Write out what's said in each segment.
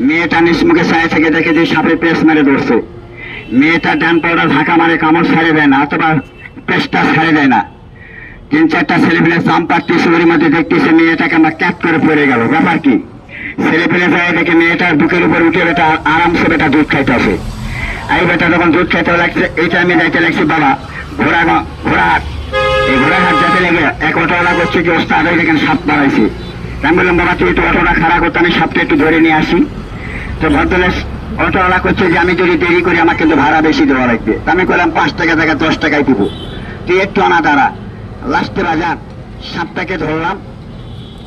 মেয়েটা নিসমুখে ছায়া থেকে দেখে যে সাপে পেস মেরে ধরছে। মেয়েটা ডান পাউডার ঢাকা মারে কামড় ছাড়ে দেয় না, অথবা পেস্টটা ছাড়ে দেয় না। তিন চারটা ছেলে পেলে চাম্পার টিসুরির মধ্যে দেখতেছে মেয়েটাকে আমরা ক্যাপ করে পড়ে গেল। ব্যাপার কি? ছেলে পেলে যায় দেখে মেয়েটার বুকের উপর উঠে বেটা আরামসে বেটা দুধ খাইতে আসে। এই বেটা যখন দুধ খাইতে লাগছে, এইটা আমি যাইতে লাগছি, বাবা। ঘোড়া গ- ঘোড়া এই ঘোড়া হাট যেতে লেগে, এক অটোওয়ালা করছে কি ওস্তাদ দেখেন সাপ বাড়াইছে। আমি বললাম, বাবা তুই একটু অটোটা খারাপ করতে, আমি সাপটা একটু ধরে নিয়ে আসি। তো ভদ্রলোক অটোওয়ালা করছে যে, আমি যদি দেরি করি আমার কিন্তু ভাড়া বেশি দেওয়া লাগবে। আমি করলাম পাঁচ টাকা টাকা দশ টাকায় দিব। তুই একটু আনা দাঁড়া। লাস্টে বাজার সাপটাকে ধরলাম।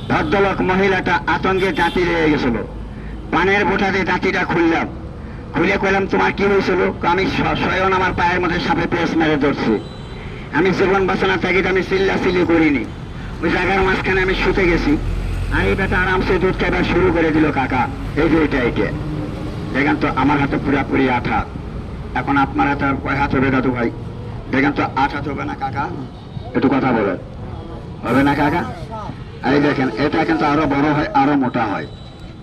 ভদ্রলোক মহিলাটা আতঙ্কে দাঁতি রয়ে গেছিল। পানের বোটাতে দাঁতিটা খুললাম। খুলে কইলাম, তোমার কি হয়েছিল? আমি স্বয়ং আমার পায়ের মধ্যে সাপে পেস মেরে ধরছি। আমি জীবন বাঁচানো তাগিদ আমি চিল্লা চিল্লি করিনি। ওই জায়গার মাঝখানে আমি শুতে গেছি। এই বেটা আরামসে দুধ খাইবার শুরু করে দিল কাকা। এই যে এটা এটা দেখেন তো, আমার হাতে পুরাপুরি আট হাত এখন আপনার হাতে কয় হাত হবে দাদু ভাই? দেখেন তো হাত হবে না কাকা? একটু কথা বলেন। হবে না কাকা? এই দেখেন, এটা কিন্তু আরও বড় হয়, আরও মোটা হয়।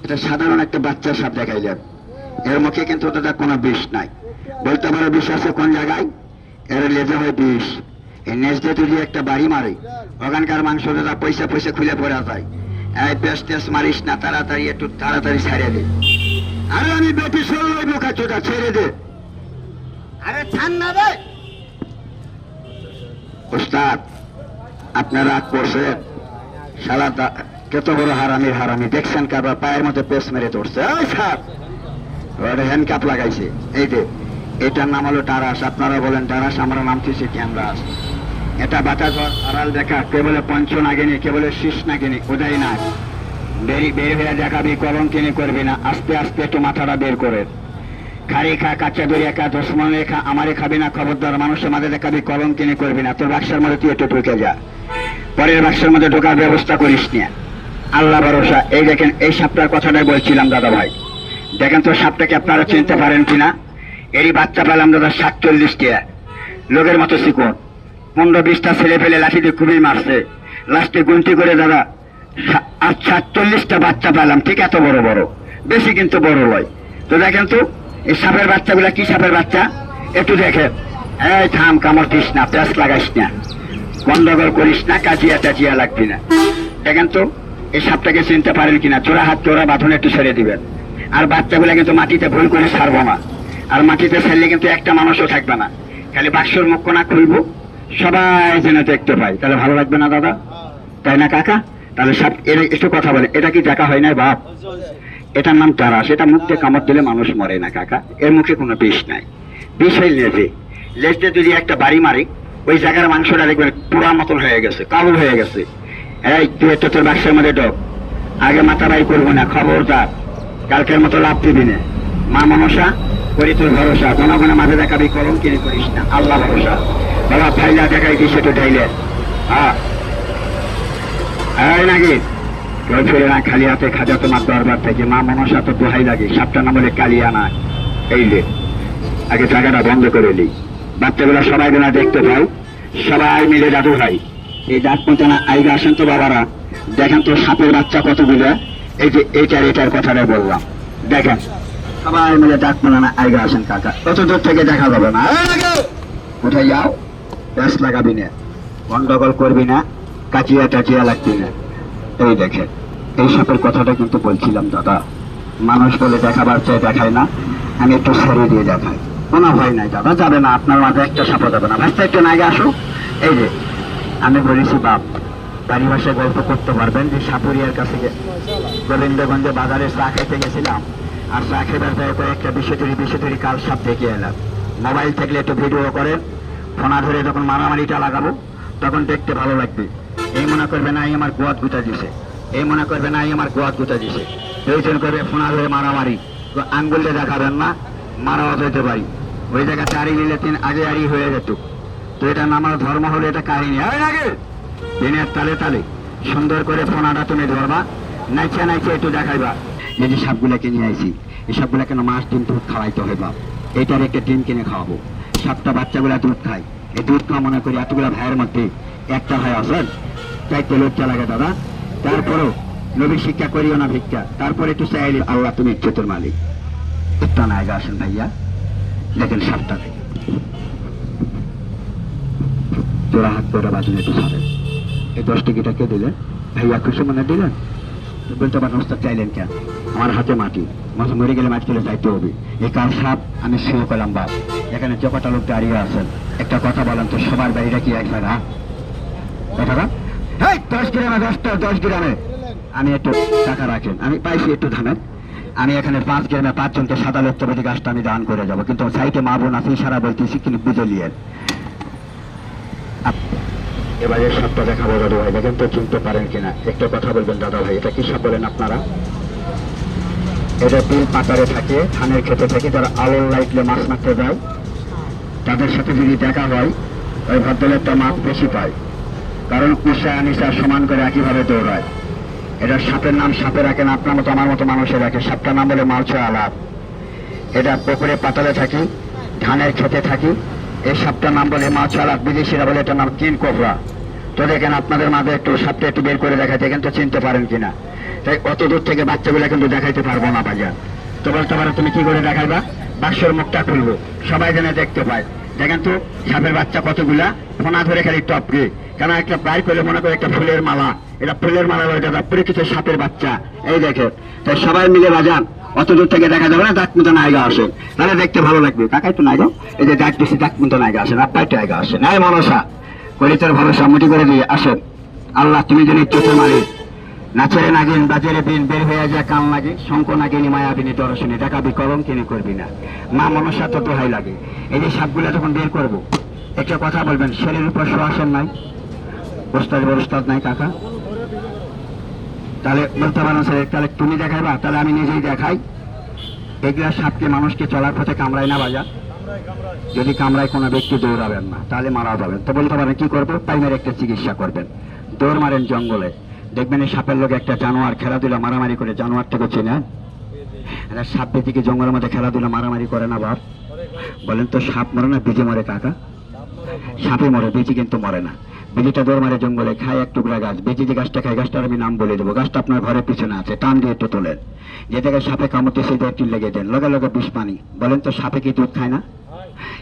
এটা সাধারণ একটা বাচ্চার সাপ দেখাইলেন। এর মুখে কিন্তু ওটা কোনো বিষ নাই। বলতে পারো বিষ আছে কোন জায়গায়? এর লেজে হয় বিষ। এই নেজ তুই একটা বাড়ি মারে, ওখানকার মাংস দাদা পয়সা পয়সা খুলে পড়া যায়। এই পেস টেস মারিস না তাড়াতাড়ি একটু তাড়াতাড়ি ছেড়ে দে। আরে আমি বেটি সরল ওই বোকা চোটা ছেড়ে দে। আরে ছান না রে। ওস্তাদ আপনারা রাগ শালা কত বড় হারামি হারামি। দেখছেন কারবার পায়ের মধ্যে পেস মেরে ধরছে। ওই স্যার ওটা হ্যান্ড কাপ লাগাইছে। এই যে এটার নাম হলো টারাস আপনারা বলেন টারাস আমরা নাম দিয়েছি ক্যামরাস এটা বাতাস আড়াল দেখা কে বলে পঞ্চ নাগিনী কে বলে শীষ নাগিনী ওটাই না বেরি বের হয়ে দেখাবি কলম কিনে করবি না। আস্তে আস্তে একটু মাথাটা বের করে। খারি খা কাঁচা দড়ি খা, দশমন খা, আমারে খাবি না, খবরদার মানুষের মাঝে দেখাবি কলম কিনে করবি না। তোর বাক্সের মধ্যে তুই একটু ঢুকে যা। পরের বাক্সের মধ্যে ঢোকার ব্যবস্থা করিস না। আল্লাহ ভরসা। এই দেখেন, এই সাপটার কথাটাই বলছিলাম দাদা ভাই দেখেন তো সাপটাকে আপনারা চিনতে পারেন কিনা? এরই বাচ্চা পেলাম, দাদা সাতচল্লিশ টিয়া লোকের মতো শিকুন পনেরো বিশটা ছেলে ফেলে লাঠি দিয়ে খুবই মারছে। লাস্টে গুনতি করে দাদা আর সাতচল্লিশটা বাচ্চা পেলাম ঠিক এত বড় বড়। বেশি কিন্তু বড় লয় তো দেখেন তো, এই সাপের বাচ্চাগুলা কি সাপের বাচ্চা? একটু দেখেন। এই থাম, কামড় দিস না প্যাস লাগাইস না। গন্ডগোল করিস না, কাজিয়া টাজিয়া লাগবি না। দেখেন তো, এই সাপটাকে চিনতে পারেন কিনা? চোরা হাত চোরা বাঁধন একটু ছেড়ে দিবেন। আর বাচ্চাগুলা কিন্তু মাটিতে ভুল করে ছাড়বো না। আর মাটিতে ছাড়লে কিন্তু একটা মানুষও থাকবে না। খালি বাক্সর মুখ না খুলবো সবাই যেন দেখতে পাই তাহলে ভালো লাগবে না দাদা? তাই না, কাকা? তাহলে এর একটু কথা বলে। এটা কি দেখা হয় না, বাপ? এটার নাম তারা। সেটা মুখ কামড় দিলে মানুষ মরে না, কাকা। এর মুখে কোনো বিষ নাই। বিষ হয় লেজে লেজে যদি একটা বাড়ি মারে, ওই জায়গার মাংসটা দেখবেন পুরা মতন হয়ে গেছে কাবু হয়ে গেছে। এই, তুই একটা তোর বাক্সের মধ্যে ডক আগে মাথা বাই করব না, খবরদার। কালকের মতো লাভ দিবি না। মা মনসা, করি তোর ভরসা। কোনো কোনো মাঝে দেখাবি কলম কিনে করিস না। আল্লাহ ভরসা। বাবা, ফাইলা দেখাই দিস একটু ঢাইলে। হ্যাঁ। নাকি? কেউ না খালি হাতে খাজা তোমার দরবার থেকে। মা মনসা তো দোহাই লাগে সাপটা নাম বলে কালিয়া না এই লে আগে জায়গাটা বন্ধ করে দিই। বাচ্চাগুলো সবাই যেন দেখতে পাই সবাই মিলে দাদু ভাই। এই ডাক পৌঁছে না, আইগা আসেন তো বাবারা। দেখেন তো সাপের বাচ্চা কতগুলো। এই যে, এইটার এটার কথাটা বললাম। দেখেন, সবাই মিলে ডাক পৌঁছে না, আইগা আসেন কাকা। কত দূর থেকে দেখা যাবে না? কোথায় যাও? ব্যাস লাগাবি না গন্ডগোল করবি না, কাচিয়া টাচিয়া লাগবি না। এই দেখেন, এই সাপের কথাটা কিন্তু বলছিলাম, দাদা। মানুষ বলে দেখাবার চেয়ে দেখায় না, আমি একটু ছেড়ে দিয়ে দেখাই। কোনো ভয় নাই, দাদা, যাবে না, আপনার মাঝে একটা সাপও যাবে না। ভাষা একটু নাগে আসো এই যে, আমি বলেছি, বাপ বাড়ি ভাষায় গল্প করতে পারবেন যে সাপুরিয়ার কাছে গোবিন্দগঞ্জে বাজারে চা খেতে গেছিলাম। আর চা খেবার পরে কয়েকটা বিষয়তরি বিষয়তরি কাল সাপ দেখে এলাম। মোবাইল থাকলে একটু ভিডিও করেন। ফোনা ধরে যখন মারামারিটা লাগাবো, তখন দেখতে ভালো লাগবে। এই মনে করবে না আমার গোয়াত গুতা দিছে। এই মনে করবে না আমার গোয়াত গুতা দিছে। দুইজন করবে ফোনা ধরে মারামারি। আঙ্গুলে দেখাবেন না, মারাও যেতে পারি। ওই জায়গা চারি নিলে তিন, আগে আড়ি হয়ে যেত। তো এটা আমার ধর্ম হলো এটা কাহিনী। হয় নাকি দিনের তালে তালে সুন্দর করে ফোনাটা তুমি ধরবা, নাইচা নাইচা একটু দেখাইবা। এই যে সাপগুলাকে নিয়ে আইছি, এই সাপগুলা কেন মাস ডিম দুধ খাওয়াইতে হবে বাপ। এইটার একটা ডিম কিনে খাওয়াবো। সাতটা বাচ্চাগুলা দুধ খায়। এই দুধ মনে করি এতগুলা ভাইয়ের মধ্যে একটা ভাই আসেন চাইতে লজ্জা লাগে দাদা। তারপরেও নবীর শিক্ষা করিও না ভিক্ষা। তারপরে একটু চাইলে আল্লাহ তুমি ইজ্জতের মালিক। একটু নায়গা আসেন ভাইয়া। দেখেন সাতটা থেকে। জোড়া হাত করে বাজুন একটু ছাড়েন। এই দশ টিকিটা কে দিলেন? ভাইয়া খুশি মনে দিলেন? বলতে পারেন, ওস্তাদ, চাইলেন কেন আমার হাতে মাটি। মাঝে মরে গেলে মাটি তুলে চাইতে হবে। এই কাল সাপ? আমি শুরু করলাম বাপ। এখানে কটা লোক দাঁড়িয়ে আছেন। একটা কথা বলেন তো, সবার বাড়িটা কি এক জায়গা? কথাটা দশ গ্রামে দশটা দশ গ্রামে। আমি একটু টাকা রাখেন। আমি পাইছি একটু ধানের আমি এখানে পাঁচ গ্রামে সাদা গাছটা আমি দান করে যাব। কিন্তু সাইটে মা বোন আছে বলতেছি, কিন্তু বুঝে এবারে সবটা দেখাবো ভাই। দেখেন তো, চিনতে পারেন কিনা। একটা কথা বলবেন, দাদা ভাই। এটা কি সব বলেন আপনারা? এটা বিল পাতারে থাকে, ধানের খেতে থাকে। যারা আলোর লাইটলে মাছ মারতে যায় তাদের সাথে যদি দেখা হয়, ওই ভদ্রলোকটা মাপ বেশি পায়। কারণ উষা নিশা সমান করে একইভাবে দৌড়ায়। এটা সাপের নাম সাপে রাখেন আপনার মতো, আমার মতো মানুষের রাখে। সাপটার নাম বলে মালচা আলাপ। এটা পুকুরে পাতালে থাকি, ধানের খেতে থাকি। এই সাপটার নাম বলে মাছ আলাপ, বিদেশিরা বলে এটার নাম কিন কোবরা। তো দেখেন, আপনাদের মাঝে একটু সাপটা একটু বের করে দেখাইতে কিন্তু চিনতে পারেন কিনা। তাই অত দূর থেকে বাচ্চাগুলো কিন্তু দেখাইতে পারব না বাজার তো বলতে পারো, তুমি কি করে দেখাইবা? বাক্সর মুখটা খুলবো সবাই যেন দেখতে পায়। দেখেন তো, সাপের বাচ্চা কতগুলা? ফোনা ধরে খালি টপকে। কেন একটা প্রায় করলে মনে করে একটা ফুলের মালা? এটা ফুলের মালা নয় এটা পরিচিত সাপের বাচ্চা। এই দেখে তাই সবাই মিলে বাজান। অত দূর থেকে দেখা যাবে না ডাক মতো নায়গা আসেন তাহলে দেখতে ভালো লাগবে। কাকাই তো নায়গা এই যে ডাক দিচ্ছি ডাক মতো নায়গা আসেন আপনার তো নায়গা আসেন নাই মনসা, কলিতের ভরসা মুটি করে দিয়ে আসেন। আল্লাহ, তুমি যদি চোখে মারি নাচেরে নাগিন, বাজারে বিন বের হয়ে যায় কান লাগে। শঙ্ক নাগিনী মায়াবিনী দর্শনী দেখাবি কলম কিনে করবি না। মা মনসা তো দোহাই লাগে। এই যে সাপগুলো যখন বের করব, একটা কথা বলবেন, শরীরের উপর সোয়াসেন নাই? ওস্তাদ ওস্তাদ নাই, কাকা? তাহলে বলতে পারেন, স্যার, তাহলে তুমি দেখাইবা, তাহলে আমি নিজেই দেখাই। এগুলা সাপকে, মানুষকে চলার পথে কামড়ায় না বাজা যদি কামড়ায় কোনো ব্যক্তি দৌড়াবেন না, তাহলে মারা যাবেন। তো বলতে পারেন, কি করব? প্রাইমারি একটা চিকিৎসা করবেন। দৌড় মারেন জঙ্গলে। দেখবেন এই সাপের লোক একটা জানোয়ার খেলাধুলা মারামারি করে জানোয়ার থেকে চেনেন এরা সাপ বেদিকে জঙ্গলের মধ্যে খেলাধুলা মারামারি করে না বাপ। বলেন তো সাপ মরে না, বেজে মরে কাকা? সাপে মরে, বেজি কিন্তু মরে না। বেজিটা দৌড় মারে জঙ্গলে, খায় এক টুকরা গাছ। বেজি যে গাছটা খায়, গাছটার আমি নাম বলে দেবো। গাছটা আপনার ঘরের পিছনে আছে, টান দিয়ে একটু তোলেন। যে জায়গায় সাপে কামড়তে সেই জায়গায় লেগে দেন। লগে লগে বিষ পানি। বলেন তো সাপে কি দুধ খায় না?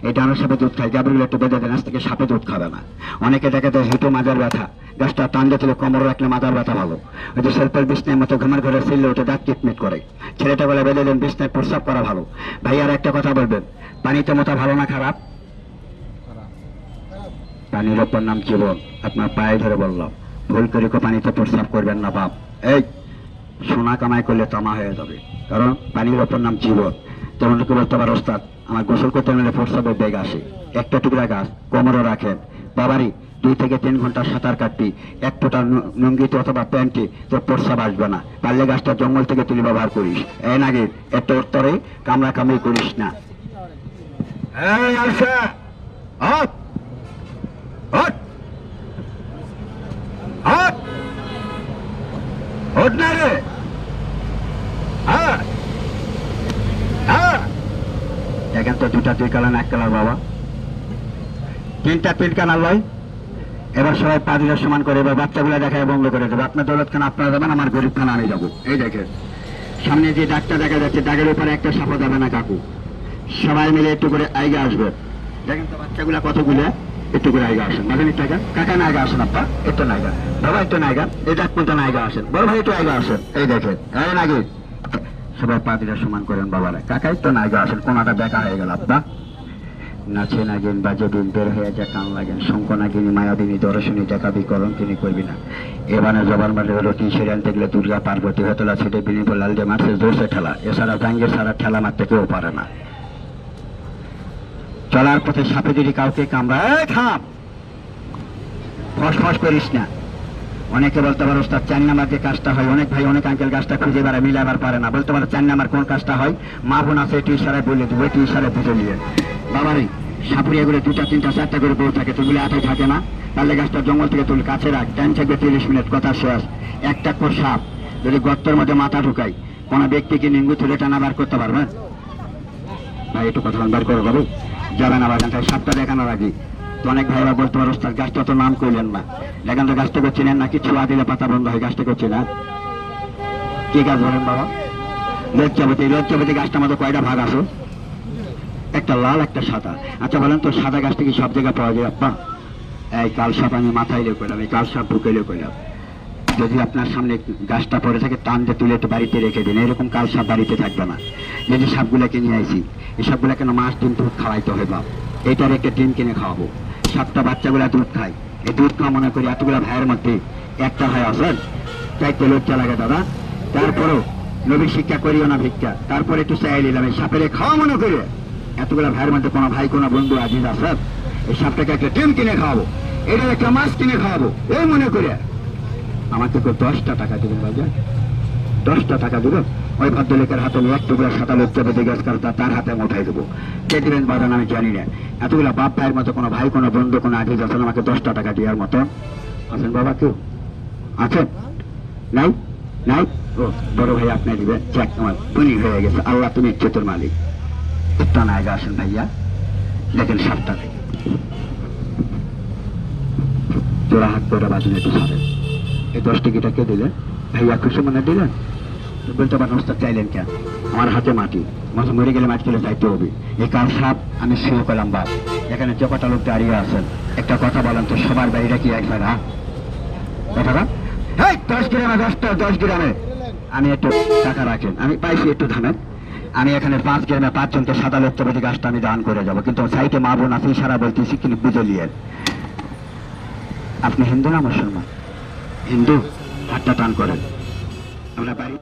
এই ডানার সাপে দুধ খায়। গাবরগুলো একটু বেঁধে দেন, আজ থেকে সাপে দুধ খাবে না। অনেকে দেখা যায় হেঁটে মাজার ব্যথা। গাছটা টান তুলে কোমর রাখলে মাজার ব্যথা ভালো। ওই যে সেলফের বিছনার মতো ঘুমের ঘরে সিললে ওটা দাঁত ট্রিটমেন্ট করে। ছেলেটা বলে বেঁধে দেন, বিছনায় প্রস্রাব করা ভালো। ভাই, আর একটা কথা বলবেন, পানিতে মতো ভালো না খারাপ? পানির ওপর নাম জীবন, আপনার পায়ে ধরে বললাম। ভুল করে পানিতে প্রস্রাব করবেন না, বাপ। এই, সোনা কামাই করলে তামা হয়ে যাবে। কারণ পানির ওপর নাম জীবন। তেমন কি বলতে পারো, ওস্তাদ, আমার গোসল করতে গেলে প্রস্রাবের বেগ আসে। একটা টুকরা গাছ, কোমরও রাখেন। বাবারই দুই থেকে তিন ঘণ্টা সাঁতার কাটবি। এক ফোঁটা লুঙ্গিতে অথবা প্যান্টে তোর প্রস্রাব আসবে না। পারলে গাছটা জঙ্গল থেকে তুলে ব্যবহার করিস। এই নাকি এত উত্তরে কামড়া কামড়ি করিস না। দেখেন তো দুটা দুই কালার এক কালার বাবা। তিনটা তিন কালার লয়। এবার সবাই পাঁচজন সমান করে, এবার বাচ্চাগুলো দেখায় বন্ধ করে দেবে। আপনার দৌলত খান, আপনারা যাবেন, আমার গরিব খান, আমি যাব। এই দেখেন, সামনে যে ডাকটা দেখা যাচ্ছে, ডাকের উপরে একটা সাপও যাবে না কাকু। সবাই মিলে একটু করে আইগা আসবে। দেখেন তো বাচ্চাগুলা কতগুলো? একটু করে আইগা আসেন। মাঝে টাকা কাকা নাইগা আসেন আপা, একটু নাইগা। বাবা একটু নাইগা। এই ডাক পর্যন্ত নাইগা আসেন। বড় ভাই একটু আইগা আসেন। এই দেখেন এই নাকি সবাই পাতিরা সমান করেন বাবারা। কাকা একটু নাইগা আসেন, কোনাটা দেখা হয়ে গেল, আপা। নাচে নাগেন বাজে দিন বের হয়ে যা কান লাগেন শঙ্ক নাগিনী মায়াবিনী, দর্শনী দেখাবি করম তিনি করবি না। এবারে জবান মাঠে রটি সেরে আনতে গেলে দুর্গা পার্বতী হতলা ছেটে বিনি লাল যে মাঠে জোরসে ঠেলা। এছাড়া জাঙ্গের সারা ঠেলা মারতে কেউ পারে না। চলার পথে সাপে যদি কাউকে কামড়ায় থাম! ফস ফস করিস না। অনেকে বলতে পারো তার চার নাম্বার যে কাজটা হয়, অনেক ভাই, অনেক আঙ্কেল গাছটা খুঁজে বেড়ায় মিলাবার পারে না। বলতে পারো, চার নাম্বার কোন কাজটা হয়? মা বোন আছে একটু ইশারায় বলে দেবো একটু ইশারায় বুঝে নিয়ে। বাবারে সাপুরিয়া করে দুটা তিনটা চারটা করে বউ থাকে তুগুলো আটাই থাকে না? তাহলে গাছটা জঙ্গল থেকে তুলে কাছে রাখ। টাইম থাকবে তিরিশ মিনিট কথা শেষ একটা কর সাপ, যদি গর্তের মধ্যে মাথা ঢুকাই কোনো ব্যক্তিকে নিঙ্গু তুলে টানা বার করতে পারবেন ভাই, একটু কথা বার করে বাবু। যাবেন আবার তাই সাপটা দেখানোর আগে। তো অনেক ভাইরা বলতে পারো তার গাছটা তো নাম করলেন না। দেখেন তো গাছটাকে চিনেন না, কিছু দিলে পাতা বন্ধ হয় গাছটাকে চিনেন কি গাছ বলেন বাবা? লজ্জাবতী লজ্জাবতী গাছটা আমাদের কয়টা ভাগ আছে? একটা লাল, একটা সাদা। আচ্ছা বলেন তো, সাদা গাছটা কি সব জায়গায় পাওয়া যায়? আপা এই কাল সাপ আমি মাথায় লে করলাম এই কাল সাপ বুকে লে করলাম যদি আপনার সামনে গাছটা পড়ে থাকে, টান দিয়ে তুলে একটু বাড়িতে রেখে দিন। এরকম কাল সাপ বাড়িতে থাকবে না। এই যে সাপগুলোকে নিয়ে আইছি, এই সাপগুলো কেন মাছ ডিম দুধ খাওয়াইতে হবে, বাপ। এইটার একটা ডিম কিনে খাওয়াবো। সাতটা বাচ্চাগুলা দুধ খায়। এই দুধ খাওয়া মনে করি এতগুলা ভাইয়ের মধ্যে একটা ভাই তাই চাইতে লজ্জা লাগে, দাদা। তারপরেও নবীর শিক্ষা করিও না ভিক্ষা। তারপরে একটু চাই নিলাম, এই সাপের খাওয়া মনে করে। এতগুলা ভাইয়ের মধ্যে কোনো ভাই, কোনো বন্ধু আজিজ আছে এই সাপটাকে একটা ডিম কিনে খাওয়াবো, এটার একটা মাছ কিনে খাওয়াবো, এই মনে করে। আমাকে তো দশটা টাকা দেবেন বাজার দশটা টাকা দেবেন। ওই ভদ্রলোকের হাতে আমি এক টুকরা সাঁতাল উচ্চপতি গাছ কারটা তার হাতে আমি উঠাই দেবো। কে দেবেন বাজান আমি জানি না। এতগুলা বাপ ভাইয়ের মতো কোনো ভাই, কোনো বন্ধু, কোনো আজিজ আছেন আমাকে দশটা টাকা দেওয়ার মতো। আছেন বাবা কেউ? আছেন? নাই? নাই? ও, বড় ভাই আপনি দিবেন যাক, আমার পুনি হয়ে গেছে। আল্লাহ, তুমি ইজ্জতের মালিক। একটু না আসেন ভাইয়া। দেখেন সাতটা থেকে জোড়া হাত করে বাজুন ছাড়েন এই দশ টিকিটা কে দিলেন ভাইয়া খুশি মনে দিলেন? বলতে পারেন, ওস্তাদ, চাইলেন কেন আমার হাতে মাটি। মাঝে মরে গেলে মাটি তুলে যাইতে হবে। এই কাল সাপ? আমি শুরু করলাম বাপ এখানে যে কটা লোক দাঁড়িয়ে আছেন, একটা কথা বলেন তো, সবার বাড়িটা কি এক জায়গা? কথাটা এই দশ গ্রামে দশটা দশ গ্রামে। আমি একটু টাকা রাখেন। আমি পাইছি একটু ধানের। আমি এখানে পাঁচ গ্রামে পাঁচজনকে সাদা লোকতবাদী গাছটা আমি দান করে যাব। কিন্তু সাইটে মা বোন আছে সারা বলতেছি কিন্তু বুঝে নিয়ে আপনি হিন্দু না মুসলমান? হিন্দু। হাতটা টান করেন। আমরা বাড়ি